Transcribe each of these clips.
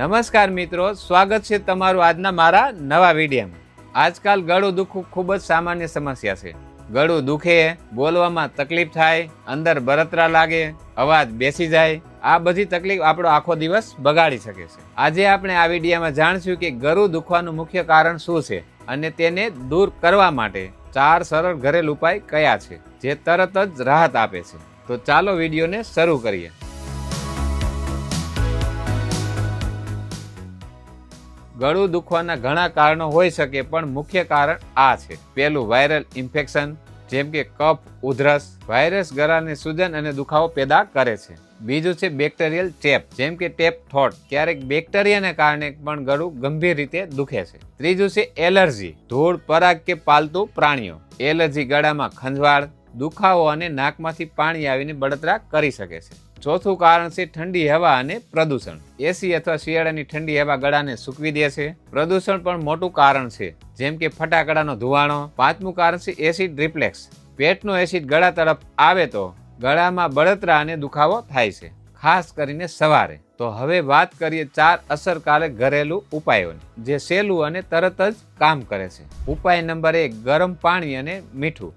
નમસ્કાર મિત્રો, સ્વાગત છે તમારું આજના મારા નવા વિડીયામાં. આજકાલ ગળું દુખવું ખૂબ જ સામાન્ય સમસ્યા છે. ગળું દુખે, બોલવામાં તકલીફ થાય, અંદર બરતરા લાગે, અવાજ બેસી જાય, આ બધી તકલીફ આપણો આખો દિવસ બગાડી શકે છે. આજે આપણે આ વિડીયામાં જાણશું કે ગળું દુખવાનું મુખ્ય કારણ શું છે અને તેને દૂર કરવા માટે ચાર સરળ ઘરેલું ઉપાય કયા છે, જે તરત જ રાહત આપે છે. તો ચાલો વિડીયોને શરૂ કરીએ. ગળું દુખવાના ઘણા કારણો હોઈ શકે, પણ મુખ્ય કારણ આ છે. પહેલું, વાયરલ ઇન્ફેક્શન, જેમ કે કફ, ઉધરસ, વાયરસ ગળાને સૂજન અને દુખાવો પેદા કરે છે. બીજું છે, બેક્ટેરિયલ ચેપ જેમ કે ટેપ થોટ. ક્યારેક બેક્ટેરિયાને કારણે પણ ગળું ગંભીર રીતે દુખે છે. ત્રીજું છે, એલર્જી, ધૂળ, પરાગ કે પાલતુ પ્રાણીઓ. એલર્જી ગળામાં ખંજવાળ, દુખાવો અને નાકમાંથી પાણી આવીને બળતરા કરી શકે છે. ચોથું કારણ છે ઠંડી હવા અને પ્રદૂષણ. એસી અથવા શિયાળાની ઠંડી હવા ગળાને સૂકવી દે છે. પ્રદૂષણ પણ મોટું કારણ છે. જેમ કે ફટાકડાનો ધુવાણો. પાંચમું કારણ છે એસિડ રિફ્લેક્સ. પેટનો એસિડ ગળા તરફ આવે તો ગળામાં બળતરા અને દુખાવો થાય છે, ખાસ કરીને સવારે. તો હવે વાત કરીએ ચાર અસરકારક ઘરેલું ઉપાયોની, જે સહેલું અને તરત જ કામ કરે છે. ઉપાય નંબર એક, ગરમ પાણી અને મીઠું.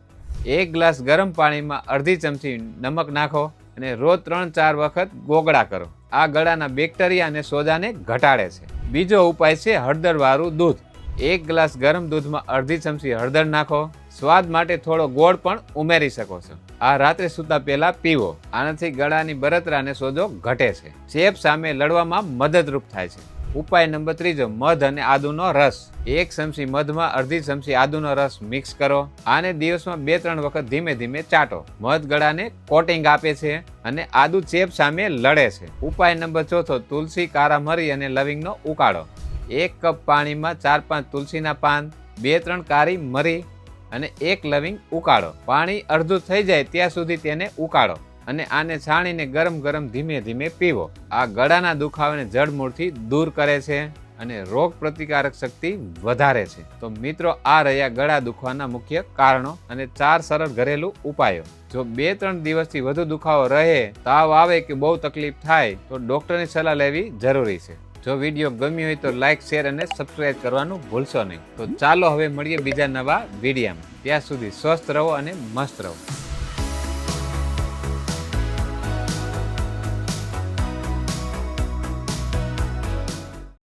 એક ગ્લાસ ગરમ પાણીમાં અડધી ચમચી નમક નાખો. અને રોજ ત્રણ ચાર વખત ગોગળા કરો. આ ગળાના બેક્ટેરિયા અને સોજાને ઘટાડે છે. બીજો ઉપાય છે હળદરવાળું દૂધ. એક ગ્લાસ ગરમ દૂધમાં અડધી ચમચી હળદર નાખો. સ્વાદ માટે થોડો ગોળ પણ ઉમેરી શકો છો. આ રાત્રે સૂતા પહેલા પીવો. આનાથી ગળાની બરતરા અને સોજો ઘટે છે. ચેપ સામે લડવામાં મદદરૂપ થાય છે. ઉપાય નંબર ત્રીજો, મધ અને આદુનો રસ. એક ચમચી મધમાં અડધી ચમચી આદુનો રસ મિક્સ કરો આને દિવસમાં બે ત્રણ વખત ધીમે ધીમે ચાટો. મધ ગળાને કોટિંગ આપે છે અને આદુ ચેપ સામે લડે છે. ઉપાય નંબર ચોથો, તુલસી કારા મરી અને લવિંગનો ઉકાળો. એક કપ પાણીમાં ચાર પાંચ તુલસીના પાન બે ત્રણ કારી મરી અને એક લવિંગ ઉકાળો. પાણી અડધું થઈ જાય ત્યાં સુધી તેને ઉકાળો. અને આને છાણીને ગરમ ગરમ ધીમે ધીમે પીવો. આ ગળાના દુખાવાને જડમૂળથી દૂર કરે છે અને રોગ પ્રતિકારક શક્તિ વધારે છે. તો મિત્રો, આ રહ્યા ગળા દુખવાના મુખ્ય કારણો અને ચાર સરળ ઘરેલું ઉપાયો. જો બે ત્રણ દિવસથી વધુ દુખાવો રહે, તાવ આવે કે બહુ તકલીફ થાય, તો ડોક્ટરની સલાહ લેવી જરૂરી છે. જો વીડિયો ગમ્યો હોય તો લાઇક શેર અને સબસ્ક્રાઇબ કરવાનું ભૂલશો નહીં. તો ચાલો હવે મળીએ બીજા નવા વિડીયામાં. ત્યાં સુધી સ્વસ્થ રહો અને મસ્ત રહો.